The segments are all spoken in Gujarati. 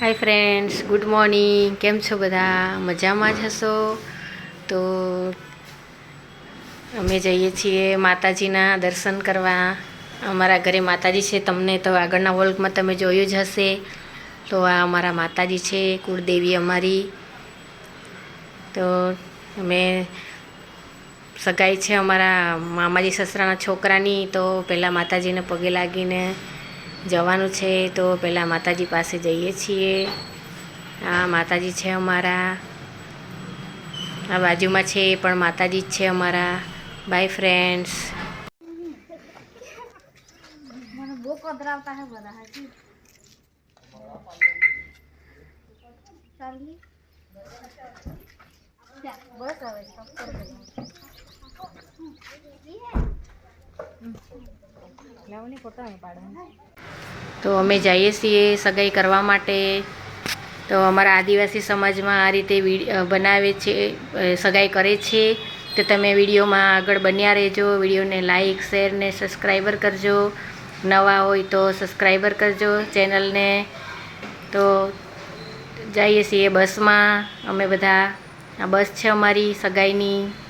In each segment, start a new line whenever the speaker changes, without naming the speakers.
હાય ફ્રેન્ડ્સ ગુડ મોર્નિંગ કેમ છો બધા? મજામાં જ હશો? તો અમે જઈએ છીએ માતાજીના દર્શન કરવા. અમારા ઘરે માતાજી છે. તમને તો આગળના વર્લ્ડમાં તમે જોયું જ હશે. તો આ અમારા માતાજી છે, કુળદેવી અમારી. તો અમે સગાઈ છે અમારા મામાજી સસરાના છોકરાની. તો પહેલાં માતાજીને પગે લાગીને જવાનું છે તો પહેલાં માતાજી પાસે જઈએ છીએ. આ માતાજી છે અમારા. આ બાજુમાં છે એ પણ માતાજી જ છે અમારા. બાય ફ્રેન્ડ્સ
બસ હવે
તો અમે જઈએ છીએ સગાઈ કરવા માટે. તો અમારા આદિવાસી સમાજમાં આ રીતે બનાવે છે સગાઈ કરે છે. તો તમે વિડીયોમાં આગળ બન્યા રહેજો. વિડીયોને લાઈક, શેર ને સબસ્ક્રાઈબર કરજો. નવા હોય તો સબસ્ક્રાઈબર કરજો ચેનલને. તો જઈએ છીએ બસમાં. અમે બધા, આ બસ છે અમારી સગાઈની.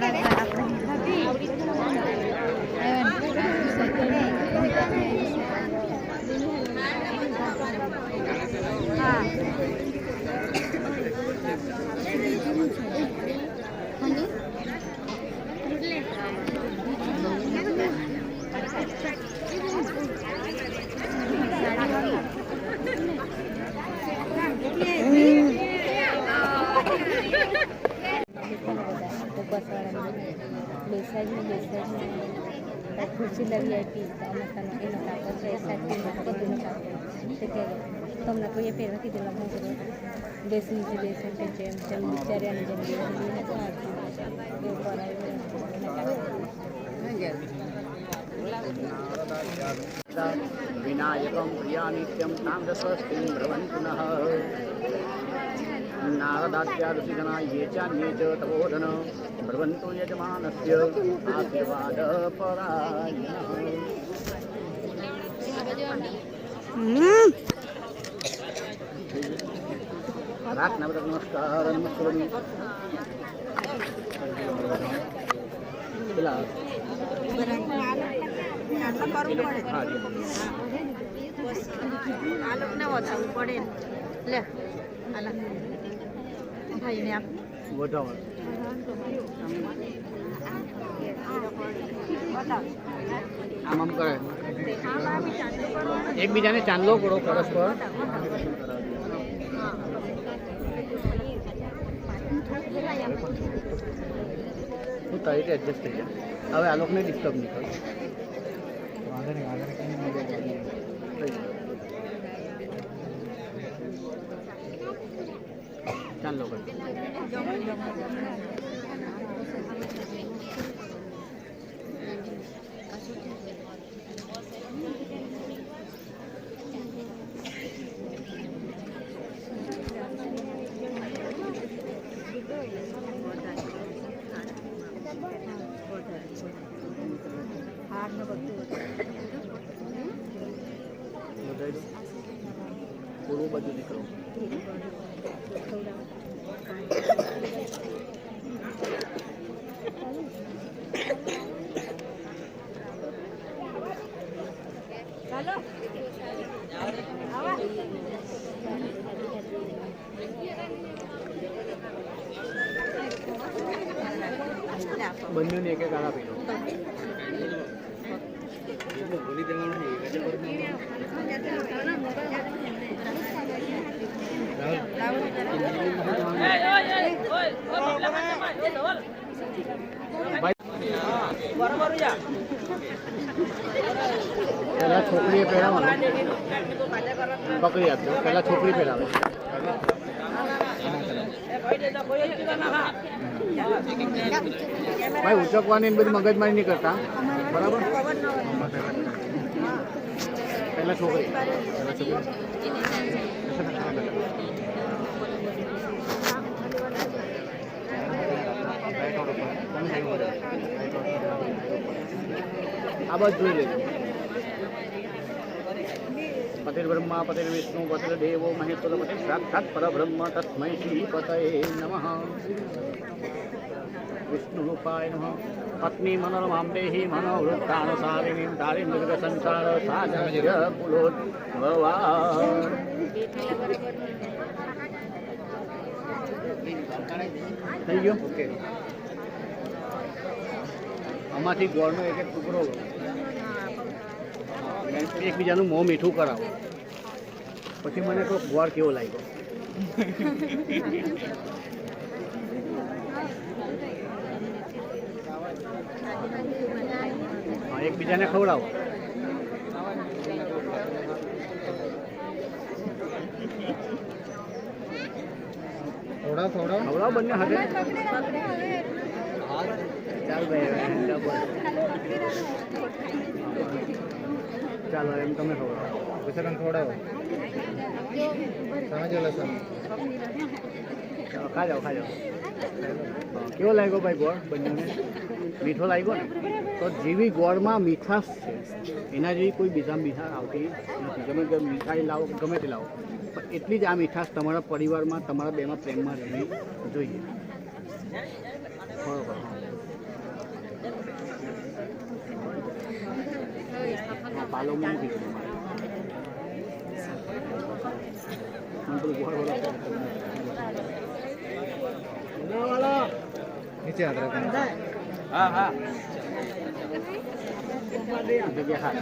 કાયરા
ખુરશી લઈ આપી અમુકનો એનો કાકો છે સાચીનો બધું કાકો કે તમને કોઈએ પહેલાં કીધેલા હું કરું બેસી જે બેસે છે જેમ જેમ વિચાર્યાની જેમ એવું વિનાયકમ પ્રિયા નિત્યમ
તામ રસસ્તિમ ભ્રવન પુનઃ नः नारदात्यादृशिजना ये चान्ये च तपोधन ब्रवन्तु यजमानस्य आशीर्वादपरायणः रात्नवरत्नमस्कार नमस्करोमि પેલા હા જી.
આ લોકોને વધારવું પડે ને. લે આલા ભાઈને આપ
વધાવો આમ આમ કરે એકબીજાને ચાંદલો કરો પરસ્પર હું તારી રીતે એડજસ્ટ થઈ જાય હવે આ લોકોને ડિસ્ટર્બ નહીં કરું ચાંદલો Gracias. બંનેને એક એક આપી દો પહેલા છોકરીએ પહેરાવવાનું. પકડી આપજો. પહેલા છોકરી પહેરાવે. ભાઈ ઉચકવાની બધી મગજમારી નહીં કરતા. બરાબર? પહેલા છોકરી. આ બાજુ જોઈ લેજો. પટેલ પતિર્વિષ્ણુ પતિર્દેવો મહેશ્વર પટેલ સાક્ષાત પરબ્રહ્મ તસ્મૈ શ્રી પતયે નમઃ વિષ્ણુ રૂપાય નમઃ પત્ની મનોરમામ દેહી મનોવૃત્તાનુસારિણીમ તારી મૃગ સંસાર સાજય કુલોત થઈ ગયો ઓકે આમાંથી ગોળનો એક એક ટુકડો એકબીજાનું મોં મીઠું કરાવો. પછી મને કહો ગોળ કેવો લાગ્યો? હા એકબીજાને ખવડાવો.
થોડા થોડા.
ખવડાવો બંને હાથે. ચાલ ભાઈ. ચાલો એમ તમે ખવડાવો
લસણ થોડા સમજો લસણ
ખા જાઓ ખા જાઓ. કેવો લાગ્યો ભાઈ ગોળ બંનેને? મીઠો લાગ્યો ને? તો જેવી ગોળમાં મીઠાશ છે એના જેવી કોઈ બીજા મીઠા આવતી નથી. ગમે તે મીઠાઈ લાવો ગમે તે લાવો. પણ એટલી જ આ મીઠાશ તમારા પરિવારમાં તમારા બેમાં પ્રેમમાં રહેવી જોઈએ. બરોબર. હા, ગોળ વાળો
નીચે હાથ રાખો
હા હા જગ્યા હા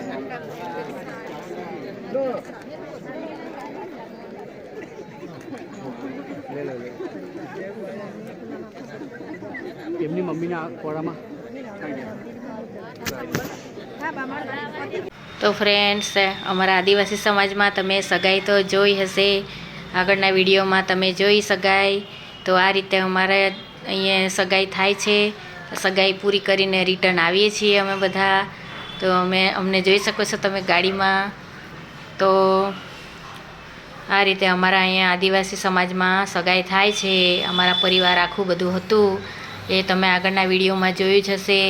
લે
એમની મમ્મીના ખોળામાં
તો ફ્રેન્ડ્સ અમારા આદિવાસી સમાજમાં તમે સગાઈ તો જોઈ હશે. આગળના વિડીયોમાં તમે જોઈ સગાઈ. તો આ રીતે અમારે અહીંયા સગાઈ થાય છે. સગાઈ પૂરી કરીને રિટર્ન આવીએ છીએ અમે બધા. તો અમે, અમને જોઈ શકો છો તમે ગાડીમાં. તો આ રીતે અમારા અહીંયા આદિવાસી સમાજમાં સગાઈ થાય છે. અમારા પરિવાર આખું બધું હતું. એ તમે આગળના વિડીયોમાં જોયું જ હશે.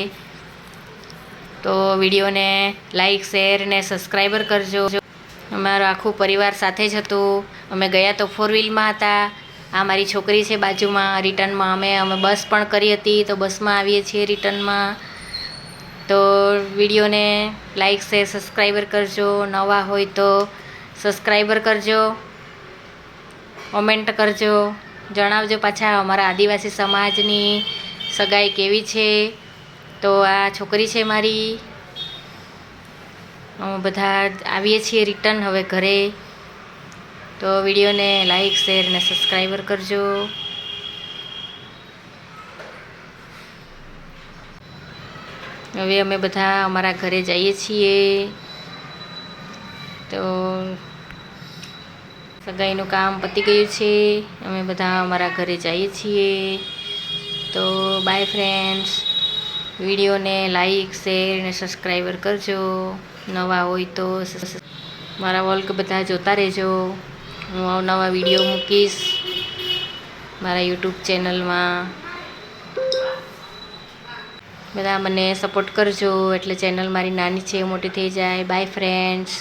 તો વિડીયોને લાઈક, શેર ને સબસ્ક્રાઈબર કરજો. અમારું આખું પરિવાર સાથે જ હતું. અમે ગયા તો ફોર વ્હીલમાં હતા. આ મારી છોકરી છે બાજુમાં. રિટર્નમાં અમે અમે બસ પણ કરી હતી તો બસમાં આવીએ છીએ રિટર્નમાં. તો વિડીયોને લાઈક, શેર, સબસ્ક્રાઈબર કરજો. નવા હોય તો સબસ્ક્રાઈબર કરજો. કોમેન્ટ કરજો. જણાવજો પાછા અમારા આદિવાસી સમાજની સગાઈ કેવી છે. તો આ છોકરી છે મારી. અમે બધા આવીએ છીએ રિટર્ન હવે ઘરે. તો વિડીયોને લાઈક, શેર ને સબસ્ક્રાઈબર કરજો. હવે અમે બધા અમારા ઘરે જઈએ છીએ. તો સગાઈનું કામ પતી ગયું છે. અમે બધા અમારા ઘરે જઈએ છીએ. તો બાય, ફ્રેન્ડ્સ. વિડીયોને લાઈક શેર અને સબસ્ક્રાઈબર કરજો. નવા હોય તો મારા વર્ક બધા જોતા રહેજો. હું અવનવા વીડિયો મૂકીશ મારા યુટ્યુબ ચેનલમાં. બધા મને સપોર્ટ કરજો, એટલે ચેનલ મારી નાની છે, મોટી થઈ જાય. By friends